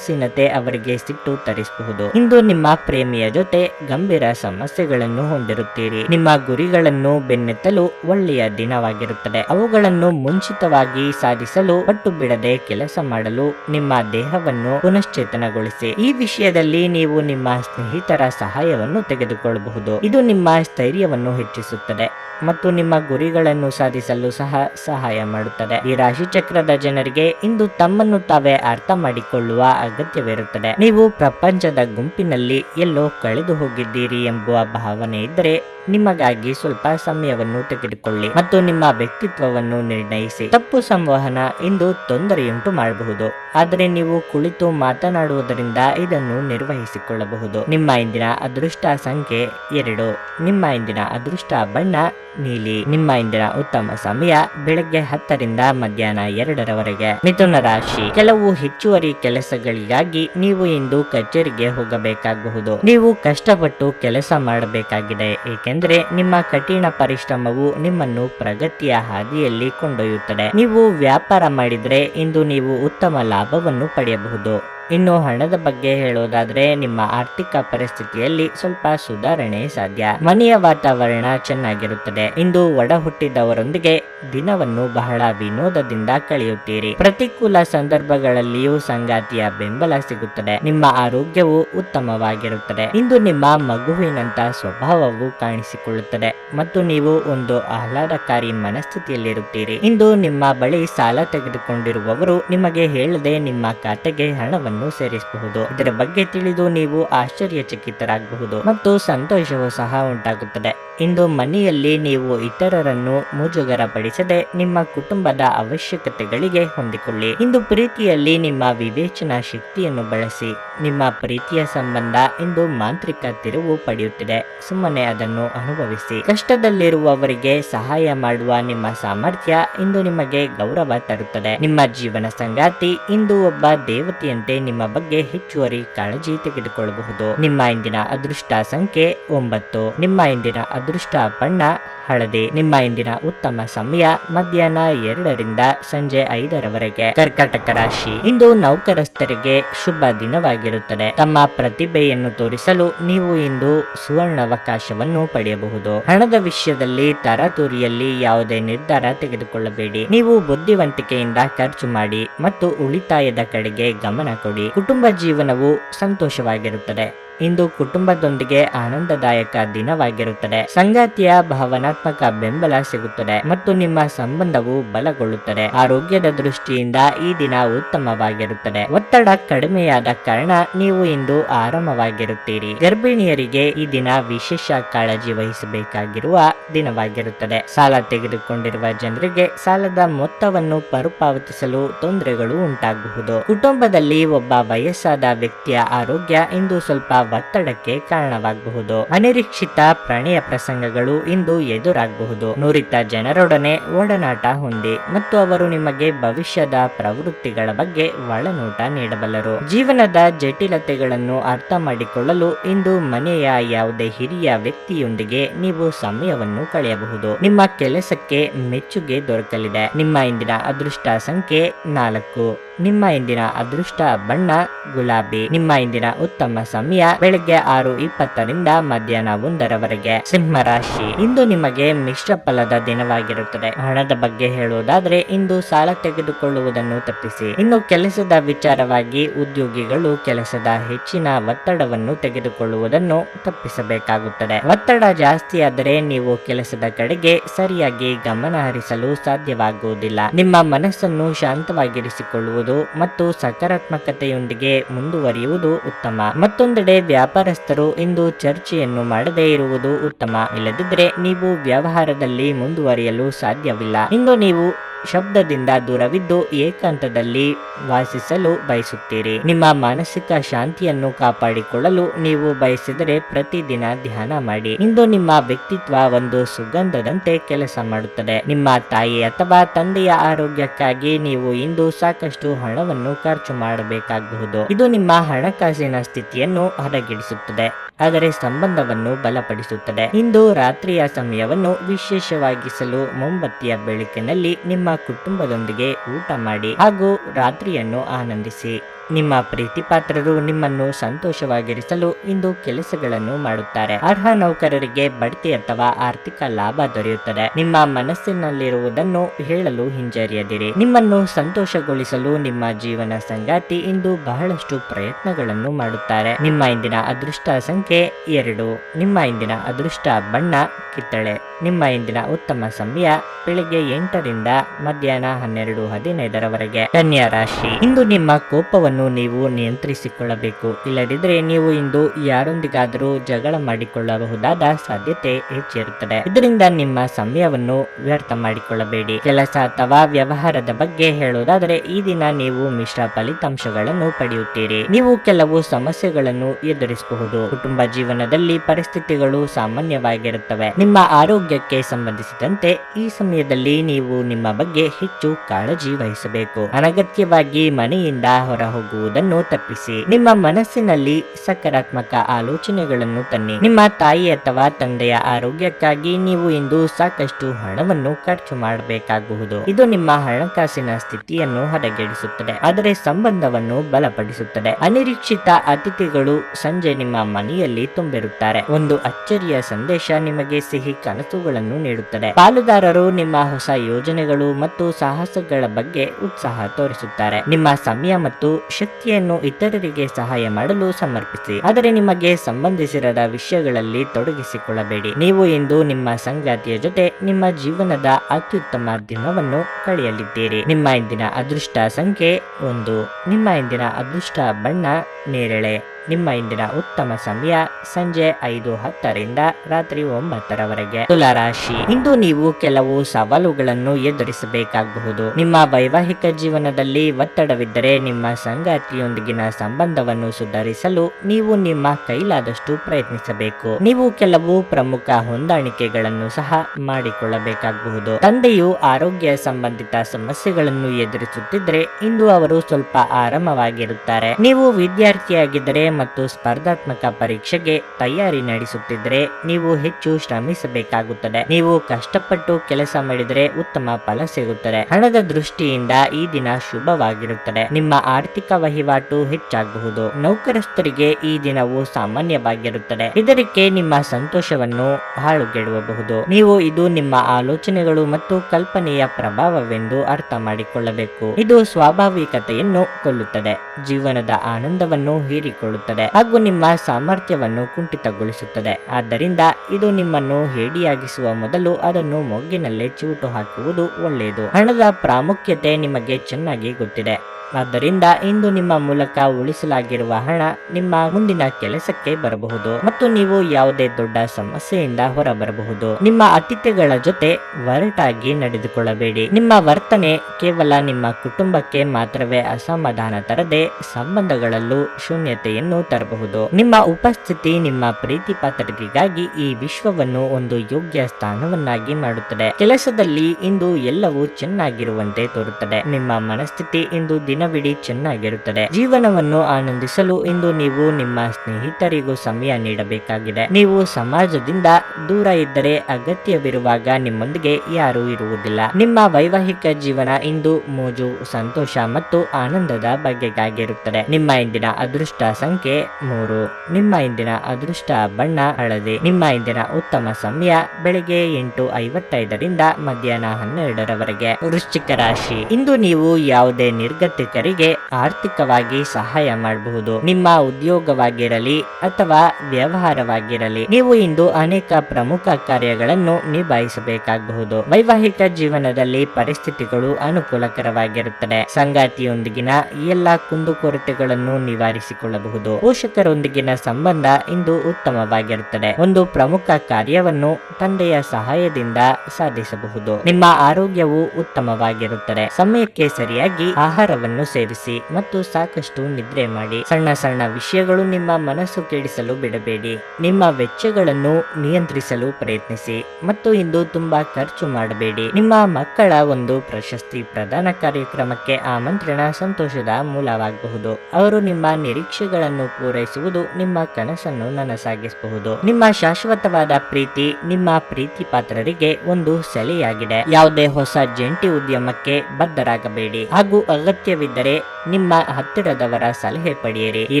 ಉದಾಸೀನತೆ ಅವರಿಗೆ ಸಿಟ್ಟು ತರಿಸಬಹುದು ಇಂದು ನಿಮ್ಮ ಪ್ರೇಮಿಯ ಜೊತೆ ಗಂಭೀರ ಸಮಸ್ಯೆಗಳನ್ನು ಹೊಂದಿರುತ್ತೀರಿ. ನಿಮ್ಮ ಗುರಿಗಳನ್ನು ಬೆನ್ನೆತ್ತಲು ಒಳ್ಳೆಯ ದಿನವಾಗಿರುತ್ತದೆ. ಅವುಗಳನ್ನು ಮುಂಚಿತವಾಗಿ ಸಾಧಿಸಲು ಪಟ್ಟು ಬಿಡದೆ ಕೆಲಸ ಮಾಡಲು ನಿಮ್ಮ ದೇಹವನ್ನು ಪುನಶ್ಚೇತನಗೊಳಿಸಿ. ಈ ವಿಷಯದಲ್ಲಿ ನೀವು ನಿಮ್ಮ ಸ್ನೇಹಿತರ ಸಹಾಯವನ್ನು ತೆಗೆದುಕೊಳ್ಳಬಹುದು. ಇದು ನಿಮ್ಮ ಸ್ಥೈರ್ಯವನ್ನು ಹೆಚ್ಚಿಸುತ್ತದೆ ಮತ್ತು ನಿಮ್ಮ ಗುರಿಗಳನ್ನು ಸಾಧಿಸಲು ಸಹ ಸಹಾಯ ಮಾಡುತ್ತದೆ. ಈ ರಾಶಿ ಚಕ್ರದ ಜನರಿಗೆ ಇಂದು ತಮ್ಮನ್ನು ತಾವೇ ಅರ್ಥ ಮಾಡಿಕೊಳ್ಳುವ ಅಗತ್ಯವಿರುತ್ತದೆ. ನೀವು ಪ್ರಪಂಚದ ಗುಂಪಿನಲ್ಲಿ ಎಲ್ಲೋ ಕಳೆದು ಹೋಗಿದ್ದೀರಿ ಎಂಬುವ ಭಾವನೆ ಇದ್ದರೆ ನಿಮಗಾಗಿ ಸ್ವಲ್ಪ ಸಮಯವನ್ನು ತೆಗೆದುಕೊಳ್ಳಿ ಮತ್ತು ನಿಮ್ಮ ವ್ಯಕ್ತಿತ್ವವನ್ನು ನಿರ್ಣಯಿಸಿ. ತಪ್ಪು ಸಂವಹನ ಇಂದು ತೊಂದರೆಯುಂಟು ಮಾಡಬಹುದು. ಆದರೆ ನೀವು ಕುಳಿತು ಮಾತನಾಡುವುದರಿಂದ ಇದನ್ನು ನಿರ್ವಹಿಸಿಕೊಳ್ಳಬಹುದು. ನಿಮ್ಮ ಇಂದಿನ ಅದೃಷ್ಟ ಸಂಖ್ಯೆ ಎರಡು. ನಿಮ್ಮ ಇಂದಿನ ಅದೃಷ್ಟ ಬಣ್ಣ ನೀಲಿ. ನಿಮ್ಮ ಇಂದಿನ ಉತ್ತಮ ಸಮಯ ಬೆಳಗ್ಗೆ ಹತ್ತರಿಂದ ಮಧ್ಯಾಹ್ನ ಎರಡರವರೆಗೆ. ಮಿಥುನ ರಾಶಿ. ಕೆಲವು ಹೆಚ್ಚುವರಿ ಕೆಲಸಗಳಿಗಾಗಿ ನೀವು ಇಂದು ಕಚೇರಿಗೆ ಹೋಗಬೇಕಾಗಬಹುದು. ನೀವು ಕಷ್ಟಪಟ್ಟು ಕೆಲಸ ಮಾಡಬೇಕಾಗಿದೆ, ಏಕೆಂದರೆ ನಿಮ್ಮ ಕಠಿಣ ಪರಿಶ್ರಮವು ನಿಮ್ಮನ್ನು ಪ್ರಗತಿಯ ಹಾದಿಯಲ್ಲಿ ಕೊಂಡೊಯ್ಯುತ್ತದೆ. ನೀವು ವ್ಯಾಪಾರ ಮಾಡಿದರೆ ಇಂದು ನೀವು ಉತ್ತಮ ಲಾಭವನ್ನು ಪಡೆಯಬಹುದು. ಇನ್ನು ಹಣದ ಬಗ್ಗೆ ಹೇಳೋದಾದ್ರೆ ನಿಮ್ಮ ಆರ್ಥಿಕ ಪರಿಸ್ಥಿತಿಯಲ್ಲಿ ಸ್ವಲ್ಪ ಸುಧಾರಣೆ ಸಾಧ್ಯ. ಮನೆಯ ವಾತಾವರಣ ಚೆನ್ನಾಗಿರುತ್ತದೆ. ಇಂದು ಒಡ ಹುಟ್ಟಿದವರೊಂದಿಗೆ ದಿನವನ್ನು ಬಹಳ ವಿನೋದದಿಂದ ಕಳೆಯುತ್ತೀರಿ. ಪ್ರತಿಕೂಲ ಸಂದರ್ಭಗಳಲ್ಲಿಯೂ ಸಂಗಾತಿಯ ಬೆಂಬಲ ಸಿಗುತ್ತದೆ. ನಿಮ್ಮ ಆರೋಗ್ಯವು ಉತ್ತಮವಾಗಿರುತ್ತದೆ. ಇಂದು ನಿಮ್ಮ ಮಗುವಿನಂತ ಸ್ವಭಾವವು ಕಾಣಿಸಿಕೊಳ್ಳುತ್ತದೆ. ಮತ್ತು ನೀವು ಒಂದು ಆಹ್ಲಾದಕಾರಿ ಮನಸ್ಥಿತಿಯಲ್ಲಿರುತ್ತೀರಿ. ಇಂದು ನಿಮ್ಮ ಬಳಿ ಸಾಲ ತೆಗೆದುಕೊಂಡಿರುವವರು ನಿಮಗೆ ಹೇಳದೆ ನಿಮ್ಮ ಖಾತೆಗೆ ಹಣವನ್ನು ಹಣವನ್ನು ಸೇರಿಸಬಹುದು. ಇದರ ಬಗ್ಗೆ ತಿಳಿದು ನೀವು ಆಶ್ಚರ್ಯಚಕಿತರಾಗಬಹುದು ಮತ್ತು ಸಂತೋಷವೂ ಸಹ ಉಂಟಾಗುತ್ತದೆ. ಇಂದು ಮನೆಯಲ್ಲಿ ನೀವು ಇತರರನ್ನು ಮುಜುಗರ ಪಡಿಸದೆ ನಿಮ್ಮ ಕುಟುಂಬದ ಅವಶ್ಯಕತೆಗಳಿಗೆ ಹೊಂದಿಕೊಳ್ಳಿ. ಇಂದು ಪ್ರೀತಿಯಲ್ಲಿ ನಿಮ್ಮ ವಿವೇಚನಾ ಶಕ್ತಿಯನ್ನು ಬಳಸಿ. ನಿಮ್ಮ ಪ್ರೀತಿಯ ಸಂಬಂಧ ಇಂದು ಮಾಂತ್ರಿಕ ತಿರುವು ಪಡೆಯುತ್ತಿದೆ. ಸುಮ್ಮನೆ ಅದನ್ನು ಅನುಭವಿಸಿ. ಕಷ್ಟದಲ್ಲಿರುವವರಿಗೆ ಸಹಾಯ ಮಾಡುವ ನಿಮ್ಮ ಸಾಮರ್ಥ್ಯ ಇಂದು ನಿಮಗೆ ಗೌರವ ತರುತ್ತದೆ. ನಿಮ್ಮ ಜೀವನ ಸಂಗಾತಿ ಇಂದು ಒಬ್ಬ ದೇವತೆಯಂತೆ ನಿಮ್ಮ ಬಗ್ಗೆ ಹೆಚ್ಚುವರಿ ಕಾಳಜಿ ತೆಗೆದುಕೊಳ್ಳಬಹುದು. ನಿಮ್ಮ ಇಂದಿನ ಅದೃಷ್ಟ ಸಂಖ್ಯೆ ಒಂಬತ್ತು. ನಿಮ್ಮ ಇಂದಿನ ಅದೃಷ್ಟ ಬಣ್ಣ ಹಳದಿ. ನಿಮ್ಮ ಇಂದಿನ ಉತ್ತಮ ಸಮಯ ಮಧ್ಯಾಹ್ನ ಎರಡರಿಂದ ಸಂಜೆ ಐದರವರೆಗೆ. ಕರ್ಕಾಟಕ ರಾಶಿ. ಇಂದು ನೌಕರಸ್ಥರಿಗೆ ಶುಭ ದಿನವಾಗಿರುತ್ತದೆ. ತಮ್ಮ ಪ್ರತಿಭೆಯನ್ನು ತೋರಿಸಲು ನೀವು ಇಂದು ಸುವರ್ಣಾವಕಾಶವನ್ನು ಪಡೆಯಬಹುದು. ಹಣದ ವಿಷಯದಲ್ಲಿ ತರಾತುರಿಯಲ್ಲಿ ಯಾವುದೇ ನಿರ್ಧಾರ ತೆಗೆದುಕೊಳ್ಳಬೇಡಿ. ನೀವು ಬುದ್ಧಿವಂತಿಕೆಯಿಂದ ಖರ್ಚು ಮಾಡಿ ಮತ್ತು ಉಳಿತಾಯದ ಕಡೆಗೆ ಗಮನ ಕೊಡಿ. ಕುಟುಂಬ ಜೀವನವು ಸಂತೋಷವಾಗಿರುತ್ತದೆ. ಇಂದು ಕುಟುಂಬದೊಂದಿಗೆ ಆನಂದದಾಯಕ ದಿನವಾಗಿರುತ್ತದೆ. ಸಂಗಾತಿಯ ಭಾವನಾತ್ಮಕ ಬೆಂಬಲ ಸಿಗುತ್ತದೆ ಮತ್ತು ನಿಮ್ಮ ಸಂಬಂಧವು ಬಲಗೊಳ್ಳುತ್ತದೆ. ಆರೋಗ್ಯದ ದೃಷ್ಟಿಯಿಂದ ಈ ದಿನ ಉತ್ತಮವಾಗಿರುತ್ತದೆ. ಒತ್ತಡ ಕಡಿಮೆಯಾದ ಕಾರಣ ನೀವು ಇಂದು ಆರಾಮವಾಗಿರುತ್ತೀರಿ. ಗರ್ಭಿಣಿಯರಿಗೆ ಈ ದಿನ ವಿಶೇಷ ಕಾಳಜಿ ವಹಿಸಬೇಕಾಗಿರುವ ದಿನವಾಗಿರುತ್ತದೆ. ಸಾಲ ತೆಗೆದುಕೊಂಡಿರುವ ಜನರಿಗೆ ಸಾಲದ ಮೊತ್ತವನ್ನು ಮರುಪಾವತಿಸಲು ತೊಂದರೆಗಳು ಉಂಟಾಗಬಹುದು ಕುಟುಂಬದಲ್ಲಿ ಒಬ್ಬ ವಯಸ್ಸಾದ ವ್ಯಕ್ತಿಯ ಆರೋಗ್ಯ ಇಂದು ಸ್ವಲ್ಪ ಒತ್ತಡಕ್ಕೆ ಕಾರಣವಾಗಬಹುದು. ಅನಿರೀಕ್ಷಿತ ಪ್ರಣಯ ಪ್ರಸಂಗಗಳು ಇಂದು ಎದುರಾಗಬಹುದು. ನುರಿತ ಜನರೊಡನೆ ಒಡನಾಟ ಹೊಂದಿ ಮತ್ತು ಅವರು ನಿಮಗೆ ಭವಿಷ್ಯದ ಪ್ರವೃತ್ತಿಗಳ ಬಗ್ಗೆ ಒಳನೋಟ ನೀಡಬಲ್ಲರು. ಜೀವನದ ಜಟಿಲತೆಗಳನ್ನು ಅರ್ಥ ಮಾಡಿಕೊಳ್ಳಲು ಇಂದು ಮನೆಯ ಯಾವುದೇ ಹಿರಿಯ ವ್ಯಕ್ತಿಯೊಂದಿಗೆ ನೀವು ಸಮಯವನ್ನು ಕಳೆಯಬಹುದು. ನಿಮ್ಮ ಕೆಲಸಕ್ಕೆ ಮೆಚ್ಚುಗೆ ದೊರಕಲಿದೆ. ನಿಮ್ಮ ಇಂದಿನ ಅದೃಷ್ಟ ಸಂಖ್ಯೆ ನಾಲ್ಕು. ನಿಮ್ಮ ಇಂದಿನ ಅದೃಷ್ಟ ಬಣ್ಣ, ಗುಲಾಬಿ. ನಿಮ್ಮ ಇಂದಿನ ಉತ್ತಮ ಸಮಯ ಬೆಳಗ್ಗೆ ಆರು ಇಪ್ಪತ್ತರಿಂದ ಮಧ್ಯಾಹ್ನ ಒಂದರವರೆಗೆ. ಸಿಂಹ ರಾಶಿ. ಇಂದು ನಿಮಗೆ ಮಿಶ್ರ ಫಲದ ದಿನವಾಗಿರುತ್ತದೆ. ಹಣದ ಬಗ್ಗೆ ಹೇಳುವುದಾದ್ರೆ, ಇಂದು ಸಾಲ ತೆಗೆದುಕೊಳ್ಳುವುದನ್ನು ತಪ್ಪಿಸಿ. ಇನ್ನು ಕೆಲಸದ ವಿಚಾರವಾಗಿ ಉದ್ಯೋಗಿಗಳು ಕೆಲಸದ ಹೆಚ್ಚಿನ ಒತ್ತಡವನ್ನು ತೆಗೆದುಕೊಳ್ಳುವುದನ್ನು ತಪ್ಪಿಸಬೇಕಾಗುತ್ತದೆ. ಒತ್ತಡ ಜಾಸ್ತಿಯಾದರೆ ನೀವು ಕೆಲಸದ ಕಡೆಗೆ ಸರಿಯಾಗಿ ಗಮನ ಹರಿಸಲು ಸಾಧ್ಯವಾಗುವುದಿಲ್ಲ. ನಿಮ್ಮ ಮನಸ್ಸನ್ನು ಶಾಂತವಾಗಿರಿಸಿಕೊಳ್ಳುವುದು ಮತ್ತು ಸಕಾರಾತ್ಮಕತೆಯೊಂದಿಗೆ ಮುಂದುವರಿಯುವುದು ಉತ್ತಮ. ಮತ್ತೊಂದೆಡೆ ವ್ಯಾಪಾರಸ್ಥರು ಇಂದು ಚರ್ಚೆಯನ್ನು ಮಾಡದೇ ಇರುವುದು ಉತ್ತಮ. ಇಲ್ಲದಿದ್ದರೆ ನೀವು ವ್ಯವಹಾರದಲ್ಲಿ ಮುಂದುವರಿಯಲು ಸಾಧ್ಯವಿಲ್ಲ. ಇಂದು ನೀವು ಶಬ್ದದಿಂದ ದೂರವಿದ್ದು ಏಕಾಂತದಲ್ಲಿ ವಾಸಿಸಲು ಬಯಸುತ್ತೀರಿ. ನಿಮ್ಮ ಮಾನಸಿಕ ಶಾಂತಿಯನ್ನು ಕಾಪಾಡಿಕೊಳ್ಳಲು ನೀವು ಬಯಸಿದರೆ ಪ್ರತಿದಿನ ಧ್ಯಾನ ಮಾಡಿ. ಇಂದು ನಿಮ್ಮ ವ್ಯಕ್ತಿತ್ವ ಒಂದು ಸುಗಂಧದಂತೆ ಕೆಲಸ ಮಾಡುತ್ತದೆ. ನಿಮ್ಮ ತಾಯಿ ಅಥವಾ ತಂದೆಯ ಆರೋಗ್ಯಕ್ಕಾಗಿ ನೀವು ಇಂದು ಸಾಕಷ್ಟು ಹಣವನ್ನು ಖರ್ಚು ಮಾಡಬೇಕಾಗಬಹುದು. ಇದು ನಿಮ್ಮ ಹಣಕಾಸಿನ ಸ್ಥಿತಿಯನ್ನು ಹದಗೆಡಿಸುತ್ತದೆ. ಆದರೆ ಸಂಬಂಧವನ್ನು ಬಲಪಡಿಸುತ್ತದೆ. ಇಂದು ರಾತ್ರಿಯ ಸಮಯವನ್ನು ವಿಶೇಷವಾಗಿಸಲು ಮೊಂಬತ್ತಿಯ ಬೆಳಕಿನಲ್ಲಿ ನಿಮ್ಮ ಕುಟುಂಬದೊಂದಿಗೆ ಊಟ ಮಾಡಿ ಹಾಗೂ ರಾತ್ರಿಯನ್ನು ಆನಂದಿಸಿ. ನಿಮ್ಮ ಪ್ರೀತಿ ಪಾತ್ರರು ನಿಮ್ಮನ್ನು ಸಂತೋಷವಾಗಿರಿಸಲು ಇಂದು ಕೆಲಸಗಳನ್ನು ಮಾಡುತ್ತಾರೆ. ಅರ್ಹ ನೌಕರರಿಗೆ ಬಡ್ತಿ ಅಥವಾ ಆರ್ಥಿಕ ಲಾಭ ದೊರೆಯುತ್ತದೆ. ನಿಮ್ಮ ಮನಸ್ಸಿನಲ್ಲಿರುವುದನ್ನು ಹೇಳಲು ಹಿಂಜರಿಯದಿರಿ. ನಿಮ್ಮನ್ನು ಸಂತೋಷಗೊಳಿಸಲು ನಿಮ್ಮ ಜೀವನ ಸಂಗಾತಿ ಇಂದು ಬಹಳಷ್ಟು ಪ್ರಯತ್ನಗಳನ್ನು ಮಾಡುತ್ತಾರೆ. ನಿಮ್ಮ ಇಂದಿನ ಅದೃಷ್ಟ ಸಂಖ್ಯೆ ಎರಡು. ನಿಮ್ಮ ಇಂದಿನ ಅದೃಷ್ಟ ಬಣ್ಣ, ಕಿತ್ತಳೆ. ನಿಮ್ಮ ಇಂದಿನ ಉತ್ತಮ ಸಮಯ ಬೆಳಿಗ್ಗೆ ಎಂಟರಿಂದ ಮಧ್ಯಾಹ್ನ ಹನ್ನೆರಡು ಹದಿನೈದರವರೆಗೆ. ಕನ್ಯಾ ರಾಶಿ. ಇಂದು ನಿಮ್ಮ ಕೋಪವನ್ನು ನೀವು ನಿಯಂತ್ರಿಸಿಕೊಳ್ಳಬೇಕು. ಇಲ್ಲದಿದ್ದರೆ ನೀವು ಇಂದು ಯಾರೊಂದಿಗಾದರೂ ಜಗಳ ಮಾಡಿಕೊಳ್ಳಬಹುದಾದ ಸಾಧ್ಯತೆ ಹೆಚ್ಚಿರುತ್ತದೆ. ಇದರಿಂದ ನಿಮ್ಮ ಸಮಯವನ್ನು ವ್ಯರ್ಥ ಮಾಡಿಕೊಳ್ಳಬೇಡಿ. ಕೆಲಸ ಅಥವಾ ವ್ಯವಹಾರದ ಬಗ್ಗೆ ಹೇಳುವುದಾದರೆ ಈ ದಿನ ನೀವು ಮಿಶ್ರ ಫಲಿತಾಂಶಗಳನ್ನು ಪಡೆಯುತ್ತೀರಿ. ನೀವು ಕೆಲವು ಸಮಸ್ಯೆಗಳನ್ನು ಎದುರಿಸಬಹುದು. ಕುಟುಂಬ ಜೀವನದಲ್ಲಿ ಪರಿಸ್ಥಿತಿಗಳು ಸಾಮಾನ್ಯವಾಗಿರುತ್ತವೆ. ನಿಮ್ಮ ಆರೋಗ್ಯಕ್ಕೆ ಸಂಬಂಧಿಸಿದಂತೆ ಈ ಸಮಯದಲ್ಲಿ ನೀವು ನಿಮ್ಮ ಬಗ್ಗೆ ಹೆಚ್ಚು ಕಾಳಜಿ ವಹಿಸಬೇಕು. ಅನಗತ್ಯವಾಗಿ ಮನೆಯಿಂದ ಹೊರ ಹೋಗುವುದನ್ನು ತಪ್ಪಿಸಿ. ನಿಮ್ಮ ಮನಸ್ಸಿನಲ್ಲಿ ಸಕಾರಾತ್ಮಕ ಆಲೋಚನೆಗಳನ್ನು ತನ್ನಿ. ನಿಮ್ಮ ತಾಯಿ ಅಥವಾ ತಂದೆಯ ಆರೋಗ್ಯಕ್ಕಾಗಿ ನೀವು ಇಂದು ಸಾಕಷ್ಟು ಹಣವನ್ನು ಖರ್ಚು ಮಾಡಬೇಕಾಗಬಹುದು ಇದು ನಿಮ್ಮ ಹಣಕಾಸಿನ ಸ್ಥಿತಿಯನ್ನು ಹದಗೆಡಿಸುತ್ತದೆ. ಆದರೆ ಸಂಬಂಧವನ್ನು ಬಲಪಡಿಸುತ್ತದೆ. ಅನಿರೀಕ್ಷಿತ ಅತಿಥಿಗಳು ಸಂಜೆ ನಿಮ್ಮ ಮನೆಯಲ್ಲಿ ತುಂಬಿರುತ್ತಾರೆ. ಒಂದು ಅಚ್ಚರಿಯ ಸಂದೇಶ ನಿಮಗೆ ಸಿಹಿ ಕನಸುಗಳನ್ನು ನೀಡುತ್ತದೆ. ಪಾಲುದಾರರು ನಿಮ್ಮ ಹೊಸ ಯೋಜನೆಗಳು ಮತ್ತು ಸಾಹಸಗಳ ಬಗ್ಗೆ ಉತ್ಸಾಹ ತೋರಿಸುತ್ತಾರೆ. ನಿಮ್ಮ ಸಮಯ ಮತ್ತು ಶಕ್ತಿಯನ್ನು ಇತರರಿಗೆ ಸಹಾಯ ಮಾಡಲು ಸಮರ್ಪಿಸಿ. ಆದರೆ ನಿಮಗೆ ಸಂಬಂಧಿಸಿರದ ವಿಷಯಗಳಲ್ಲಿ ತೊಡಗಿಸಿಕೊಳ್ಳಬೇಡಿ. ನೀವು ಇಂದು ನಿಮ್ಮ ಸಂಗಾತಿಯ ಜೊತೆ ನಿಮ್ಮ ಜೀವನದ ಅತ್ಯುತ್ತಮ ದಿನವನ್ನು ಕಳೆಯಲಿದ್ದೀರಿ. ನಿಮ್ಮ ಇಂದಿನ ಅದೃಷ್ಟ ಸಂಖ್ಯೆ ಒಂದು. ನಿಮ್ಮ ಇಂದಿನ ಅದೃಷ್ಟ ಬಣ್ಣ ನೇರಳೆ. ನಿಮ್ಮ ಇಂದಿನ ಉತ್ತಮ ಸಮಯ ಸಂಜೆ ಐದು ಹತ್ತರಿಂದ ರಾತ್ರಿ ಒಂಬತ್ತರವರೆಗೆ. ತುಲಾರಾಶಿ ಇಂದು ನೀವು ಕೆಲವು ಸವಾಲುಗಳನ್ನು ಎದುರಿಸಬೇಕಾಗಬಹುದು. ನಿಮ್ಮ ವೈವಾಹಿಕ ಜೀವನದಲ್ಲಿ ಒತ್ತಡವಿದ್ದರೆ ನಿಮ್ಮ ಸಂಗಾತಿಯೊಂದಿಗಿನ ಸಂಬಂಧವನ್ನು ಸುಧಾರಿಸಲು ನೀವು ನಿಮ್ಮ ಕೈಲಾದಷ್ಟು ಪ್ರಯತ್ನಿಸಬೇಕು. ನೀವು ಕೆಲವು ಪ್ರಮುಖ ಹೊಂದಾಣಿಕೆಗಳನ್ನು ಸಹ ಮಾಡಿಕೊಳ್ಳಬೇಕಾಗಬಹುದು. ತಂದೆಯು ಆರೋಗ್ಯ ಸಂಬಂಧಿತ ಸಮಸ್ಯೆಗಳನ್ನು ಎದುರಿಸುತ್ತಿದ್ದರೆ ಇಂದು ಅವರು ಸ್ವಲ್ಪ ಆರಾಮವಾಗಿರುತ್ತಾರೆ. ನೀವು ವಿದ್ಯಾರ್ಥಿಯಾಗಿದ್ದರೆ ಮತ್ತು ಸ್ಪರ್ಧಾತ್ಮಕ ಪರೀಕ್ಷೆಗೆ ತಯಾರಿ ನಡೆಸುತ್ತಿದ್ದರೆ ನೀವು ಹೆಚ್ಚು ಶ್ರಮಿಸಬೇಕಾಗುತ್ತದೆ. ನೀವು ಕಷ್ಟಪಟ್ಟು ಕೆಲಸ ಮಾಡಿದರೆ ಉತ್ತಮ ಫಲ ಸಿಗುತ್ತದೆ. ಹಣದ ದೃಷ್ಟಿಯಿಂದ ಈ ದಿನ ಶುಭವಾಗಿರುತ್ತದೆ. ನಿಮ್ಮ ಆರ್ಥಿಕ ವಹಿವಾಟು ಹೆಚ್ಚಾಗಬಹುದು ನೌಕರಸ್ಥರಿಗೆ ಈ ದಿನವು ಸಾಮಾನ್ಯವಾಗಿರುತ್ತದೆ. ಇದಕ್ಕೆ ನಿಮ್ಮ ಸಂತೋಷವನ್ನು ಹಾಳುಗೆಡುವಬಹುದು. ನೀವು ಇದು ನಿಮ್ಮ ಆಲೋಚನೆಗಳು ಮತ್ತು ಕಲ್ಪನೆಯ ಪ್ರಭಾವವೆಂದು ಅರ್ಥ ಮಾಡಿಕೊಳ್ಳಬೇಕು. ಇದು ಸ್ವಾಭಾವಿಕತೆಯನ್ನು ಕೊಲ್ಲುತ್ತದೆ. ಜೀವನದ ಆನಂದವನ್ನು ಹೀರಿಕೊಳ್ಳುತ್ತದೆ. ಹಾಗೂ ನಿಮ್ಮ ಸಾಮರ್ಥ್ಯವನ್ನು ಕುಂಠಿತಗೊಳಿಸುತ್ತದೆ. ಆದ್ದರಿಂದ ಇದು ನಿಮ್ಮನ್ನು ಹೇಡಿಯಾಗಿಸುವ ಮೊದಲು ಅದನ್ನು ಮೊಗ್ಗಿನಲ್ಲೇ ಚೂಟು ಹಾಕುವುದು ಒಳ್ಳೆಯದು. ಹಣದ ಪ್ರಾಮುಖ್ಯತೆ ನಿಮಗೆ ಚೆನ್ನಾಗಿ ಗೊತ್ತಿದೆ. ಆದ್ದರಿಂದ ಇಂದು ನಿಮ್ಮ ಮೂಲಕ ಉಳಿಸಲಾಗಿರುವ ಹಣ ನಿಮ್ಮ ಮುಂದಿನ ಕೆಲಸಕ್ಕೆ ಬರಬಹುದು ಮತ್ತು ನೀವು ಯಾವುದೇ ದೊಡ್ಡ ಸಮಸ್ಯೆಯಿಂದ ಹೊರಬರಬಹುದು. ನಿಮ್ಮ ಅತಿಥಿಗಳ ಜೊತೆ ಒರಟಾಗಿ ನಡೆದುಕೊಳ್ಳಬೇಡಿ. ನಿಮ್ಮ ವರ್ತನೆ ಕೇವಲ ನಿಮ್ಮ ಕುಟುಂಬಕ್ಕೆ ಮಾತ್ರವೇ ಅಸಮಾಧಾನ ತರದೆ ಸಂಬಂಧಗಳಲ್ಲೂ ಶೂನ್ಯತೆಯನ್ನು ತರಬಹುದು. ನಿಮ್ಮ ಉಪಸ್ಥಿತಿ ನಿಮ್ಮ ಪ್ರೀತಿ ಪಾತ್ರರಿಗಾಗಿ ಈ ವಿಶ್ವವನ್ನು ಒಂದು ಯೋಗ್ಯ ಸ್ಥಾನವನ್ನಾಗಿ ಮಾಡುತ್ತದೆ. ಕೆಲಸದಲ್ಲಿ ಇಂದು ಎಲ್ಲವೂ ಚೆನ್ನಾಗಿರುವಂತೆ ತೋರುತ್ತದೆ. ನಿಮ್ಮ ಮನಸ್ಥಿತಿ ಇಂದು ದಿನವಿಡೀ ಚೆನ್ನಾಗಿರುತ್ತದೆ. ಜೀವನವನ್ನು ಆನಂದಿಸಲು ಇಂದು ನೀವು ನಿಮ್ಮ ಸ್ನೇಹಿತರಿಗೂ ಸಮಯ ನೀಡಬೇಕಾಗಿದೆ. ನೀವು ಸಮಾಜದಿಂದ ದೂರ ಇದ್ದರೆ ಅಗತ್ಯವಿರುವಾಗ ನಿಮ್ಮೊಂದಿಗೆ ಯಾರೂ ಇರುವುದಿಲ್ಲ. ನಿಮ್ಮ ವೈವಾಹಿಕ ಜೀವನ ಇಂದು ಮೋಜು, ಸಂತೋಷ ಮತ್ತು ಆನಂದದ ಬಗೆಗಾಗಿರುತ್ತದೆ. ನಿಮ್ಮ ಇಂದಿನ ಅದೃಷ್ಟ ಸಂಖ್ಯೆ ಮೂರು. ನಿಮ್ಮ ಇಂದಿನ ಅದೃಷ್ಟ ಬಣ್ಣ ಹಳದಿ. ನಿಮ್ಮ ಇಂದಿನ ಉತ್ತಮ ಸಮಯ ಬೆಳಿಗ್ಗೆ ಎಂಟು ಐವತ್ತೈದರಿಂದ ಮಧ್ಯಾಹ್ನ ಹನ್ನೆರಡರವರೆಗೆ. ವೃಶ್ಚಿಕ ರಾಶಿ. ಇಂದು ನೀವು ಯಾವುದೇ ನಿರ್ಗತಿಕರಿಗೆ ಆರ್ಥಿಕವಾಗಿ ಸಹಾಯ ಮಾಡಬಹುದು. ನಿಮ್ಮ ಉದ್ಯೋಗವಾಗಿರಲಿ ಅಥವಾ ವ್ಯವಹಾರವಾಗಿರಲಿ, ನೀವು ಇಂದು ಅನೇಕ ಪ್ರಮುಖ ಕಾರ್ಯಗಳನ್ನು ನಿಭಾಯಿಸಬೇಕಾಗಬಹುದು. ವೈವಾಹಿಕ ಜೀವನದಲ್ಲಿ ಪರಿಸ್ಥಿತಿಗಳು ಅನುಕೂಲಕರವಾಗಿರುತ್ತದೆ. ಸಂಗಾತಿಯೊಂದಿಗಿನ ಎಲ್ಲ ಕುಂದುಕೊರತೆಗಳನ್ನು ನಿವಾರಿಸಿಕೊಳ್ಳಬಹುದು. ಪೋಷಕರೊಂದಿಗಿನ ಸಂಬಂಧ ಇಂದು ಉತ್ತಮವಾಗಿರುತ್ತದೆ. ಒಂದು ಪ್ರಮುಖ ಕಾರ್ಯವನ್ನು ತಂದೆಯ ಸಹಾಯದಿಂದ ಸಾಧಿಸಬಹುದು. ನಿಮ್ಮ ಆರೋಗ್ಯವು ಉತ್ತಮವಾಗಿರುತ್ತದೆ. ಸಮಯಕ್ಕೆ ಸರಿಯಾಗಿ ಆಹಾರವನ್ನು ಸೇವಿಸಿ ಮತ್ತು ಸಾಕಷ್ಟು ನಿದ್ರೆ ಮಾಡಿ. ಸಣ್ಣ ಸಣ್ಣ ವಿಷಯಗಳು ನಿಮ್ಮ ಮನಸ್ಸು ಕೆಡಿಸಲು ಬಿಡಬೇಡಿ. ನಿಮ್ಮ ವೆಚ್ಚಗಳನ್ನು ನಿಯಂತ್ರಿಸಲು ಪ್ರಯತ್ನಿಸಿ ಮತ್ತು ಇಂದು ತುಂಬಾ ಖರ್ಚು ಮಾಡಬೇಡಿ. ನಿಮ್ಮ ಮಕ್ಕಳ ಒಂದು ಪ್ರಶಸ್ತಿ ಪ್ರದಾನ ಕಾರ್ಯಕ್ರಮಕ್ಕೆ ಆಮಂತ್ರಣ ಸಂತೋಷದ ಮೂಲವಾಗಬಹುದು. ಅವರು ನಿಮ್ಮ ನಿರೀಕ್ಷೆಗಳನ್ನು ಪೂರೈಸುವುದು ನಿಮ್ಮ ಕನಸನ್ನು ನನಸಾಗಿಸಬಹುದು. ನಿಮ್ಮ ಶಾಶ್ವತವಾದ ಪ್ರೀತಿ ನಿಮ್ಮ ಪ್ರೀತಿ ಪಾತ್ರರಿಗೆ ಒಂದು ಸೆಲೆಯಾಗಿದೆ. ಯಾವುದೇ ಹೊಸ ಜಂಟಿ ಉದ್ಯಮಕ್ಕೆ ಬದ್ಧರಾಗಬೇಡಿ. ಹಾಗೂ ಅಗತ್ಯವಿದ್ದರೆ ನಿಮ್ಮ ಹತ್ತಿರದವರ ಸಲಹೆ ಪಡೆಯಿರಿ. ಈ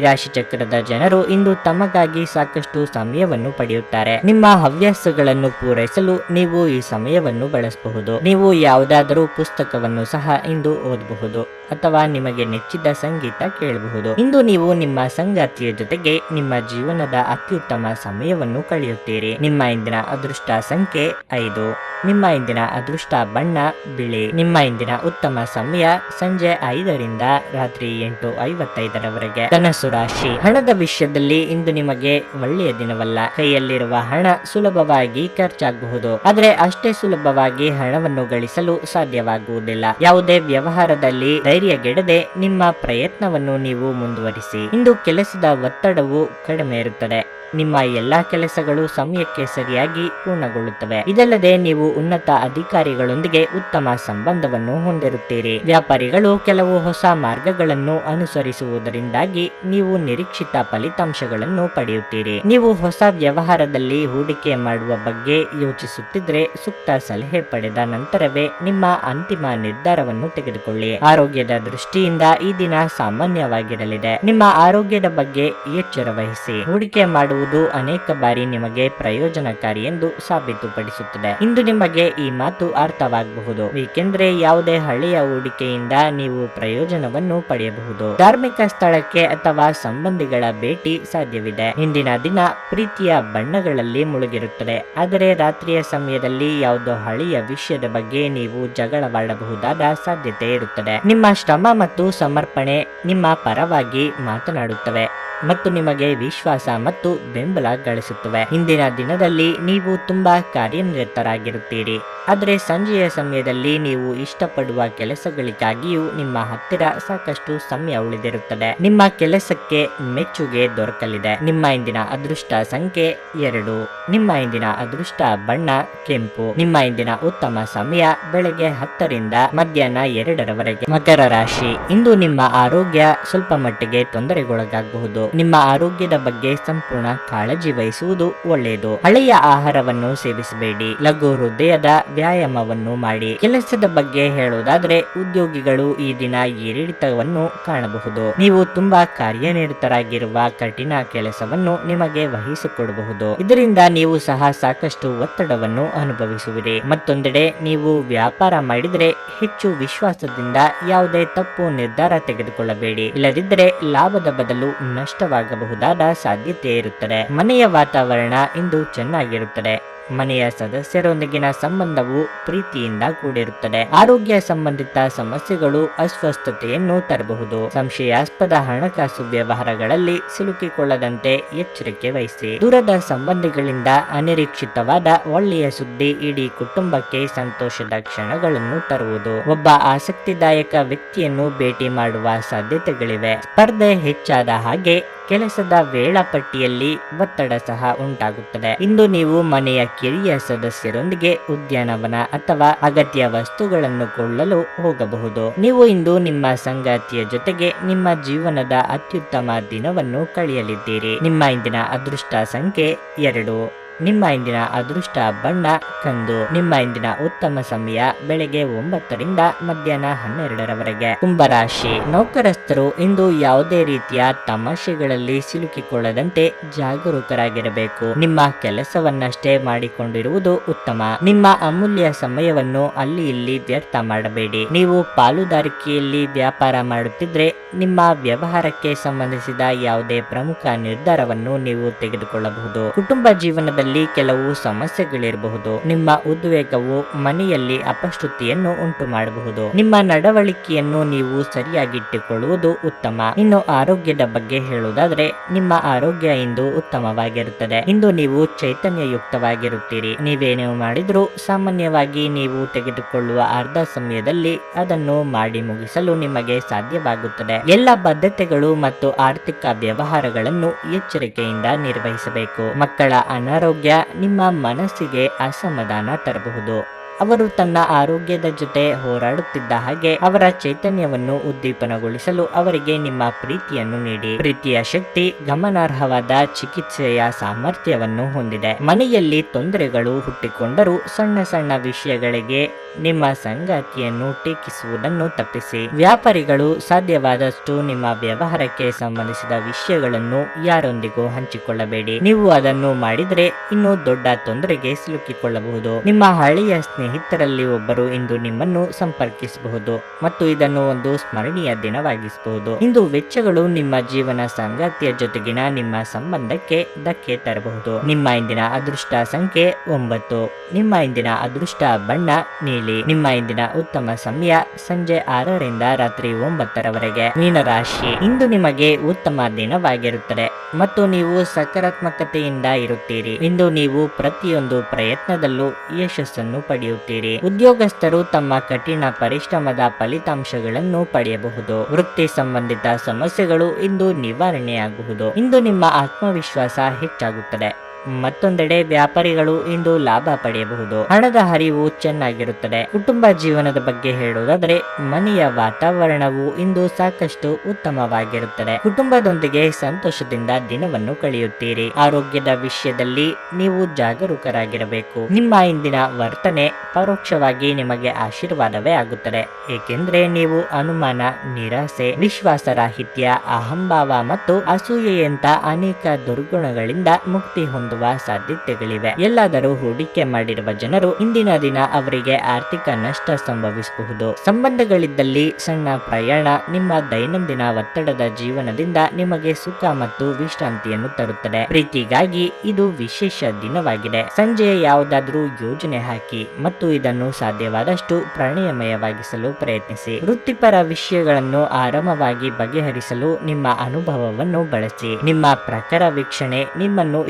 ರಾಶಿ ಚಕ್ರದ ಜನರು ಇಂದು ತಮಗಾಗಿ ಸಾಕಷ್ಟು ಸಮಯವನ್ನು ಪಡೆಯುತ್ತಾರೆ. ನಿಮ್ಮ ಹವ್ಯಾಸಗಳನ್ನು ಪೂರೈಸಲು ನೀವು ಈ ಸಮಯವನ್ನು ಬಳಸಬಹುದು. ನೀವು ಯಾವುದಾದರೂ ಪುಸ್ತಕವನ್ನು ಸಹ ಇಂದು ಓದಬಹುದು ಅಥವಾ ನಿಮಗೆ ನೆಚ್ಚಿದ ಸಂಗೀತ ಕೇಳಬಹುದು. ಇಂದು ನೀವು ನಿಮ್ಮ ಸಂಗಾತಿಯ ಜೊತೆಗೆ ನಿಮ್ಮ ಜೀವನದ ಅತ್ಯುತ್ತಮ ಸಮಯವನ್ನು ಕಳೆಯುತ್ತೀರಿ. ನಿಮ್ಮ ಇಂದಿನ ಅದೃಷ್ಟ ಸಂಖ್ಯೆ ಐದು. ನಿಮ್ಮ ಇಂದಿನ ಅದೃಷ್ಟ ಬಣ್ಣ, ಬಿಳಿ. ನಿಮ್ಮ ಇಂದಿನ ಉತ್ತಮ ಸಮಯ ಸಂಜೆ ಐದರಿಂದ ರಾತ್ರಿ ಎಂಟು ಐವತ್ತೈದರವರೆಗೆ. ಧನಸು ರಾಶಿ. ಹಣದ ವಿಷಯದಲ್ಲಿ ಇಂದು ನಿಮಗೆ ಒಳ್ಳೆಯ ದಿನವಲ್ಲ. ಕೈಯಲ್ಲಿರುವ ಹಣ ಸುಲಭವಾಗಿ ಖರ್ಚಾಗಬಹುದು. ಆದರೆ ಅಷ್ಟೇ ಸುಲಭವಾಗಿ ಹಣವನ್ನು ಗಳಿಸಲು ಸಾಧ್ಯವಾಗುವುದಿಲ್ಲ. ಯಾವುದೇ ವ್ಯವಹಾರದಲ್ಲಿ ಧೈರ್ಯಗೆಡದೆ ನಿಮ್ಮ ಪ್ರಯತ್ನವನ್ನು ನೀವು ಮುಂದುವರಿಸಿ. ಇಂದು ಕೆಲಸದ ಒತ್ತಡವು ಕಡಿಮೆ ಇರುತ್ತದೆ. ನಿಮ್ಮ ಎಲ್ಲಾ ಕೆಲಸಗಳು ಸಮಯಕ್ಕೆ ಸರಿಯಾಗಿ ಪೂರ್ಣಗೊಳ್ಳುತ್ತವೆ. ಇದಲ್ಲದೆ ನೀವು ಉನ್ನತ ಅಧಿಕಾರಿಗಳೊಂದಿಗೆ ಉತ್ತಮ ಸಂಬಂಧವನ್ನು ಹೊಂದಿರುತ್ತೀರಿ. ವ್ಯಾಪಾರಿಗಳು ಕೆಲವು ಹೊಸ ಮಾರ್ಗಗಳನ್ನು ಅನುಸರಿಸುವುದರಿಂದಾಗಿ ನೀವು ನಿರೀಕ್ಷಿತ ಫಲಿತಾಂಶಗಳನ್ನು ಪಡೆಯುತ್ತೀರಿ. ನೀವು ಹೊಸ ವ್ಯವಹಾರದಲ್ಲಿ ಹೂಡಿಕೆ ಮಾಡುವ ಬಗ್ಗೆ ಯೋಚಿಸುತ್ತಿದ್ರೆ ಸೂಕ್ತ ಸಲಹೆ ಪಡೆದ ನಂತರವೇ ನಿಮ್ಮ ಅಂತಿಮ ನಿರ್ಧಾರವನ್ನು ತೆಗೆದುಕೊಳ್ಳಿ. ಆರೋಗ್ಯದ ದೃಷ್ಟಿಯಿಂದ ಈ ದಿನ ಸಾಮಾನ್ಯವಾಗಿರಲಿದೆ. ನಿಮ್ಮ ಆರೋಗ್ಯದ ಬಗ್ಗೆ ಎಚ್ಚರ ವಹಿಸಿ. ಹೂಡಿಕೆ ಮಾಡುವ ಮಾಡುವುದು ಅನೇಕ ಬಾರಿ ನಿಮಗೆ ಪ್ರಯೋಜನಕಾರಿ ಎಂದು ಸಾಬೀತುಪಡಿಸುತ್ತದೆ. ಇಂದು ನಿಮಗೆ ಈ ಮಾತು ಅರ್ಥವಾಗಬಹುದು. ಏಕೆಂದರೆ ಯಾವುದೇ ಹಳೆಯ ಹೂಡಿಕೆಯಿಂದ ನೀವು ಪ್ರಯೋಜನವನ್ನು ಪಡೆಯಬಹುದು. ಧಾರ್ಮಿಕ ಸ್ಥಳಕ್ಕೆ ಅಥವಾ ಸಂಬಂಧಿಗಳ ಭೇಟಿ ಸಾಧ್ಯವಿದೆ. ಇಂದಿನ ದಿನ ಪ್ರೀತಿಯ ಬಣ್ಣಗಳಲ್ಲಿ ಮುಳುಗಿರುತ್ತದೆ. ಆದರೆ ರಾತ್ರಿಯ ಸಮಯದಲ್ಲಿ ಯಾವುದೋ ಹಳೆಯ ವಿಷಯದ ಬಗ್ಗೆ ನೀವು ಜಗಳವಾಡಬಹುದಾದ ಸಾಧ್ಯತೆ ಇರುತ್ತದೆ. ನಿಮ್ಮ ಶ್ರಮ ಮತ್ತು ಸಮರ್ಪಣೆ ನಿಮ್ಮ ಪರವಾಗಿ ಮಾತನಾಡುತ್ತವೆ. ಮತ್ತು ನಿಮಗೆ ವಿಶ್ವಾಸ ಮತ್ತು ಬೆಂಬಲ ಗಳಿಸುತ್ತವೆ. ಇಂದಿನ ದಿನದಲ್ಲಿ ನೀವು ತುಂಬಾ ಕಾರ್ಯನಿರತರಾಗಿರುತ್ತೀರಿ. ಆದರೆ ಸಂಜೆಯ ಸಮಯದಲ್ಲಿ ನೀವು ಇಷ್ಟಪಡುವ ಕೆಲಸಗಳಿಗಾಗಿಯೂ ನಿಮ್ಮ ಹತ್ತಿರ ಸಾಕಷ್ಟು ಸಮಯ ಉಳಿದಿರುತ್ತದೆ. ನಿಮ್ಮ ಕೆಲಸಕ್ಕೆ ಮೆಚ್ಚುಗೆ ದೊರಕಲಿದೆ. ನಿಮ್ಮ ಇಂದಿನ ಅದೃಷ್ಟ ಸಂಖ್ಯೆ ಎರಡು. ನಿಮ್ಮ ಇಂದಿನ ಅದೃಷ್ಟ ಬಣ್ಣ ಕೆಂಪು. ನಿಮ್ಮ ಇಂದಿನ ಉತ್ತಮ ಸಮಯ ಬೆಳಗ್ಗೆ ಹತ್ತರಿಂದ ಮಧ್ಯಾಹ್ನ ಎರಡರವರೆಗೆ. ಮಕರ ರಾಶಿ. ಇಂದು ನಿಮ್ಮ ಆರೋಗ್ಯ ಸ್ವಲ್ಪ ಮಟ್ಟಿಗೆ ತೊಂದರೆಗೊಳಗಾಗಬಹುದು. ನಿಮ್ಮ ಆರೋಗ್ಯದ ಬಗ್ಗೆ ಸಂಪೂರ್ಣ ಕಾಳಜಿ ವಹಿಸುವುದು ಒಳ್ಳೆಯದು. ಹಳೆಯ ಆಹಾರವನ್ನು ಸೇವಿಸಬೇಡಿ. ಲಘು ಹೃದಯದ ವ್ಯಾಯಾಮವನ್ನು ಮಾಡಿ. ಕೆಲಸದ ಬಗ್ಗೆ ಹೇಳುವುದಾದ್ರೆ ಉದ್ಯೋಗಿಗಳು ಈ ದಿನ ಏರಿಳಿತವನ್ನು ಕಾಣಬಹುದು. ನೀವು ತುಂಬಾ ಕಾರ್ಯನಿರತರಾಗಿರುವ ಕಠಿಣ ಕೆಲಸವನ್ನು ನಿಮಗೆ ವಹಿಸಿಕೊಡಬಹುದು. ಇದರಿಂದ ನೀವು ಸಹ ಸಾಕಷ್ಟು ಒತ್ತಡವನ್ನು ಅನುಭವಿಸುವಿರಿ. ಮತ್ತೊಂದೆಡೆ, ನೀವು ವ್ಯಾಪಾರ ಮಾಡಿದರೆ ಹೆಚ್ಚು ವಿಶ್ವಾಸದಿಂದ ಯಾವುದೇ ತಪ್ಪು ನಿರ್ಧಾರ ತೆಗೆದುಕೊಳ್ಳಬೇಡಿ. ಇಲ್ಲದಿದ್ದರೆ, ಲಾಭದ ಬದಲು ನಷ್ಟವಾಗಬಹುದಾದ ಸಾಧ್ಯತೆ ಇರುತ್ತದೆ. ಮನೆಯ ವಾತಾವರಣ ಇಂದು ಚೆನ್ನಾಗಿರುತ್ತದೆ. ಮನೆಯ ಸದಸ್ಯರೊಂದಿಗಿನ ಸಂಬಂಧವು ಪ್ರೀತಿಯಿಂದ ಕೂಡಿರುತ್ತದೆ. ಆರೋಗ್ಯ ಸಂಬಂಧಿತ ಸಮಸ್ಯೆಗಳು ಅಸ್ವಸ್ಥತೆಯನ್ನು ತರಬಹುದು. ಸಂಶಯಾಸ್ಪದ ಹಣಕಾಸು ವ್ಯವಹಾರಗಳಲ್ಲಿ ಸಿಲುಕಿಕೊಳ್ಳದಂತೆ ಎಚ್ಚರಿಕೆ ವಹಿಸಿ. ದೂರದ ಸಂಬಂಧಿಗಳಿಂದ ಅನಿರೀಕ್ಷಿತವಾದ ಒಳ್ಳೆಯ ಸುದ್ದಿ ಇಡೀ ಕುಟುಂಬಕ್ಕೆ ಸಂತೋಷದ ಕ್ಷಣಗಳನ್ನು ತರುವುದು. ಒಬ್ಬ ಆಸಕ್ತಿದಾಯಕ ವ್ಯಕ್ತಿಯನ್ನು ಭೇಟಿ ಮಾಡುವ ಸಾಧ್ಯತೆಗಳಿವೆ. ಸ್ಪರ್ಧೆ ಹೆಚ್ಚಾದ ಹಾಗೆ ಕೆಲಸದ ವೇಳಾಪಟ್ಟಿಯಲ್ಲಿ ಒತ್ತಡ ಸಹ ಉಂಟಾಗುತ್ತದೆ. ಇಂದು ನೀವು ಮನೆಯ ಕಿರಿಯ ಸದಸ್ಯರೊಂದಿಗೆ ಉದ್ಯಾನವನ ಅಥವಾ ಅಗತ್ಯ ವಸ್ತುಗಳನ್ನು ಕೊಳ್ಳಲು ಹೋಗಬಹುದು. ನೀವು ಇಂದು ನಿಮ್ಮ ಸಂಗಾತಿಯ ಜೊತೆಗೆ ನಿಮ್ಮ ಜೀವನದ ಅತ್ಯುತ್ತಮ ದಿನವನ್ನು ಕಳೆಯಲಿದ್ದೀರಿ. ನಿಮ್ಮ ಇಂದಿನ ಅದೃಷ್ಟ ಸಂಖ್ಯೆ ಎರಡು. ನಿಮ್ಮ ಇಂದಿನ ಅದೃಷ್ಟ ಬಣ್ಣ ಕಂದು ನಿಮ್ಮ ಇಂದಿನ ಉತ್ತಮ ಸಮಯ ಬೆಳಗ್ಗೆ ಒಂಬತ್ತರಿಂದ ಮಧ್ಯಾಹ್ನ ಹನ್ನೆರಡರವರೆಗೆ. ಕುಂಭರಾಶಿ ನೌಕರಸ್ಥರು ಇಂದು ಯಾವುದೇ ರೀತಿಯ ತಮಾಷೆಗಳಲ್ಲಿ ಸಿಲುಕಿಕೊಳ್ಳದಂತೆ ಜಾಗರೂಕರಾಗಿರಬೇಕು. ನಿಮ್ಮ ಕೆಲಸವನ್ನಷ್ಟೇ ಮಾಡಿಕೊಂಡಿರುವುದು ಉತ್ತಮ. ನಿಮ್ಮ ಅಮೂಲ್ಯ ಸಮಯವನ್ನು ಅಲ್ಲಿ ಇಲ್ಲಿ ವ್ಯರ್ಥ ಮಾಡಬೇಡಿ. ನೀವು ಪಾಲುದಾರಿಕೆಯಲ್ಲಿ ವ್ಯಾಪಾರ ಮಾಡುತ್ತಿದ್ರೆ ನಿಮ್ಮ ವ್ಯವಹಾರಕ್ಕೆ ಸಂಬಂಧಿಸಿದ ಯಾವುದೇ ಪ್ರಮುಖ ನಿರ್ಧಾರವನ್ನು ನೀವು ತೆಗೆದುಕೊಳ್ಳಬಹುದು. ಕುಟುಂಬ ಜೀವನದಲ್ಲಿ ಕೆಲವು ಸಮಸ್ಯೆಗಳಿರಬಹುದು. ನಿಮ್ಮ ಉದ್ವೇಗವು ಮನೆಯಲ್ಲಿ ಅಪಶ್ರುತಿಯನ್ನು ಉಂಟು ಮಾಡಬಹುದು ನಿಮ್ಮ ನಡವಳಿಕೆಯನ್ನು ನೀವು ಸರಿಯಾಗಿಟ್ಟುಕೊಳ್ಳುವುದು ಉತ್ತಮ. ಇನ್ನು ಆರೋಗ್ಯದ ಬಗ್ಗೆ ಹೇಳುವುದಾದ್ರೆ, ನಿಮ್ಮ ಆರೋಗ್ಯ ಇಂದು ಉತ್ತಮವಾಗಿರುತ್ತದೆ. ಇಂದು ನೀವು ಚೈತನ್ಯಯುಕ್ತವಾಗಿರುತ್ತೀರಿ. ನೀವೇನು ಮಾಡಿದ್ರು ಸಾಮಾನ್ಯವಾಗಿ ನೀವು ತೆಗೆದುಕೊಳ್ಳುವ ಅರ್ಧ ಸಮಯದಲ್ಲಿ ಅದನ್ನು ಮಾಡಿ ಮುಗಿಸಲು ನಿಮಗೆ ಸಾಧ್ಯವಾಗುತ್ತದೆ. ಎಲ್ಲ ಬದ್ಧತೆಗಳು ಮತ್ತು ಆರ್ಥಿಕ ವ್ಯವಹಾರಗಳನ್ನು ಎಚ್ಚರಿಕೆಯಿಂದ ನಿರ್ವಹಿಸಬೇಕು. ಮಕ್ಕಳ ಅನಾರೋಗ್ಯ ನಿಮ್ಮ ಮನಸ್ಸಿಗೆ ಅಸಮಾಧಾನ ತರಬಹುದು. ಅವರು ತನ್ನ ಆರೋಗ್ಯದ ಜೊತೆ ಹೋರಾಡುತ್ತಿದ್ದ ಹಾಗೆ ಅವರ ಚೈತನ್ಯವನ್ನು ಉದ್ದೀಪನಗೊಳಿಸಲು ಅವರಿಗೆ ನಿಮ್ಮ ಪ್ರೀತಿಯನ್ನು ನೀಡಿ. ಪ್ರೀತಿಯ ಶಕ್ತಿ, ಗಮನಾರ್ಹವಾದ ಚಿಕಿತ್ಸೆಯ ಸಾಮರ್ಥ್ಯವನ್ನು ಹೊಂದಿದೆ. ಮನೆಯಲ್ಲಿ ತೊಂದರೆಗಳು ಹುಟ್ಟಿಕೊಂಡರೂ ಸಣ್ಣ ಸಣ್ಣ ವಿಷಯಗಳಿಗೆ ನಿಮ್ಮ ಸಂಗಾತಿಯನ್ನು ಟೀಕಿಸುವುದನ್ನು ತಪ್ಪಿಸಿ. ವ್ಯಾಪಾರಿಗಳು ಸಾಧ್ಯವಾದಷ್ಟು ನಿಮ್ಮ ವ್ಯವಹಾರಕ್ಕೆ ಸಂಬಂಧಿಸಿದ ವಿಷಯಗಳನ್ನು ಯಾರೊಂದಿಗೂ ಹಂಚಿಕೊಳ್ಳಬೇಡಿ. ನೀವು ಅದನ್ನು ಮಾಡಿದರೆ ಇನ್ನೂ ದೊಡ್ಡ ತೊಂದರೆಗೆ ಸಿಲುಕಿಕೊಳ್ಳಬಹುದು. ನಿಮ್ಮ ಹಳೆಯ ಸ್ನೇಹಿತರಲ್ಲಿ ಒಬ್ಬರು ಇಂದು ನಿಮ್ಮನ್ನು ಸಂಪರ್ಕಿಸಬಹುದು ಮತ್ತು ಇದನ್ನು ಒಂದು ಸ್ಮರಣೀಯ ದಿನವಾಗಿಸಬಹುದು. ಇಂದು ವೆಚ್ಚಗಳು ನಿಮ್ಮ ಜೀವನ ಸಂಗಾತಿಯ ಜೊತೆಗಿನ ನಿಮ್ಮ ಸಂಬಂಧಕ್ಕೆ ಧಕ್ಕೆ ತರಬಹುದು. ನಿಮ್ಮ ಇಂದಿನ ಅದೃಷ್ಟ ಸಂಖ್ಯೆ ಒಂಬತ್ತು. ನಿಮ್ಮ ಇಂದಿನ ಅದೃಷ್ಟ ಬಣ್ಣ ನೀಲಿ. ನಿಮ್ಮ ಇಂದಿನ ಉತ್ತಮ ಸಮಯ ಸಂಜೆ ಆರರಿಂದ ರಾತ್ರಿ ಒಂಬತ್ತರವರೆಗೆ. ಮೀನರಾಶಿ. ಇಂದು ನಿಮಗೆ ಉತ್ತಮ ದಿನವಾಗಿರುತ್ತದೆ ಮತ್ತು ನೀವು ಸಕಾರಾತ್ಮಕತೆಯಿಂದ ಇರುತ್ತೀರಿ. ಇಂದು ನೀವು ಪ್ರತಿಯೊಂದು ಪ್ರಯತ್ನದಲ್ಲೂ ಯಶಸ್ಸನ್ನು ಪಡೆಯುತ್ತೀರಿ ಉದ್ಯೋಗಸ್ಥರು ತಮ್ಮ ಕಠಿಣ ಪರಿಶ್ರಮದ ಫಲಿತಾಂಶಗಳನ್ನು ಪಡೆಯಬಹುದು. ವೃತ್ತಿ ಸಂಬಂಧಿತ ಸಮಸ್ಯೆಗಳು ಇಂದು ನಿವಾರಣೆಯಾಗುವುದು. ಇಂದು ನಿಮ್ಮ ಆತ್ಮವಿಶ್ವಾಸ ಹೆಚ್ಚಾಗುತ್ತದೆ. ಮತ್ತೊಂದೆಡೆ ವ್ಯಾಪಾರಿಗಳು ಇಂದು ಲಾಭ ಪಡೆಯಬಹುದು. ಹಣದ ಹರಿವು ಚೆನ್ನಾಗಿರುತ್ತದೆ. ಕುಟುಂಬ ಜೀವನದ ಬಗ್ಗೆ ಹೇಳುವುದಾದರೆ, ಮನೆಯ ವಾತಾವರಣವು ಇಂದು ಸಾಕಷ್ಟು ಉತ್ತಮವಾಗಿರುತ್ತದೆ. ಕುಟುಂಬದೊಂದಿಗೆ ಸಂತೋಷದಿಂದ ದಿನವನ್ನು ಕಳೆಯುತ್ತೀರಿ. ಆರೋಗ್ಯದ ವಿಷಯದಲ್ಲಿ ನೀವು ಜಾಗರೂಕರಾಗಿರಬೇಕು. ನಿಮ್ಮ ಇಂದಿನ ವರ್ತನೆ ಪರೋಕ್ಷವಾಗಿ ನಿಮಗೆ ಆಶೀರ್ವಾದವೇ ಆಗುತ್ತದೆ. ಏಕೆಂದ್ರೆ ನೀವು ಅನುಮಾನ, ನಿರಾಸೆ, ವಿಶ್ವಾಸರಾಹಿತ್ಯ, ಅಹಂಭಾವ ಮತ್ತು ಅಸೂಯೆಯಂತ ಅನೇಕ ದುರ್ಗುಣಗಳಿಂದ ಮುಕ್ತಿ ಹೊಂದುವ ಸಾಧ್ಯತೆಗಳಿವೆ. ಎಲ್ಲಾದರೂ ಹೂಡಿಕೆ ಮಾಡಿರುವ ಜನರು ಇಂದಿನ ದಿನ ಅವರಿಗೆ ಆರ್ಥಿಕ ನಷ್ಟ ಸಂಭವಿಸಬಹುದು. ಸಂಬಂಧಗಳಿದ್ದಲ್ಲಿ ಸಣ್ಣ ಪ್ರಯಾಣ ನಿಮ್ಮ ದೈನಂದಿನ ಒತ್ತಡದ ಜೀವನದಿಂದ ನಿಮಗೆ ಸುಖ ಮತ್ತು ವಿಶ್ರಾಂತಿಯನ್ನು ತರುತ್ತದೆ. ಪ್ರೀತಿಗಾಗಿ ಇದು ವಿಶೇಷ ದಿನವಾಗಿದೆ. ಸಂಜೆ ಯಾವುದಾದ್ರೂ ಯೋಜನೆ ಹಾಕಿ ಮತ್ತು ಇದನ್ನು ಸಾಧ್ಯವಾದಷ್ಟು ಪ್ರಣಯಮಯವಾಗಿಸಲು ಪ್ರಯತ್ನಿಸಿ. ವೃತ್ತಿಪರ ವಿಷಯಗಳನ್ನು ಆರಾಮವಾಗಿ ಬಗೆಹರಿಸಲು ನಿಮ್ಮ ಅನುಭವವನ್ನು ಬಳಸಿ. ನಿಮ್ಮ ಪ್ರಖರ ವೀಕ್ಷಣೆ ನಿಮ್ಮನ್ನು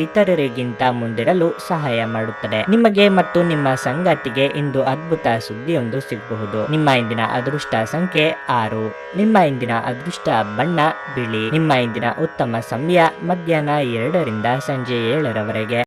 ಇತರರಿಗಿಂತ ಮುಂದಿರಲು ಸಹಾಯ ಮಾಡುತ್ತದೆ. ನಿಮಗೆ ಮತ್ತು ನಿಮ್ಮ ಸಂಗಾತಿಗೆ ಇಂದು ಅದ್ಭುತ ಸುದ್ದಿಯೊಂದು ಸಿಗಬಹುದು. ನಿಮ್ಮ ಇಂದಿನ ಅದೃಷ್ಟ ಸಂಖ್ಯೆ ಆರು. ನಿಮ್ಮ ಇಂದಿನ ಅದೃಷ್ಟ ಬಣ್ಣ ಬಿಳಿ. ನಿಮ್ಮ ಇಂದಿನ ಉತ್ತಮ ಸಮಯ ಮಧ್ಯಾಹ್ನ ಎರಡರಿಂದ ಸಂಜೆ ಏಳರವರೆಗೆ.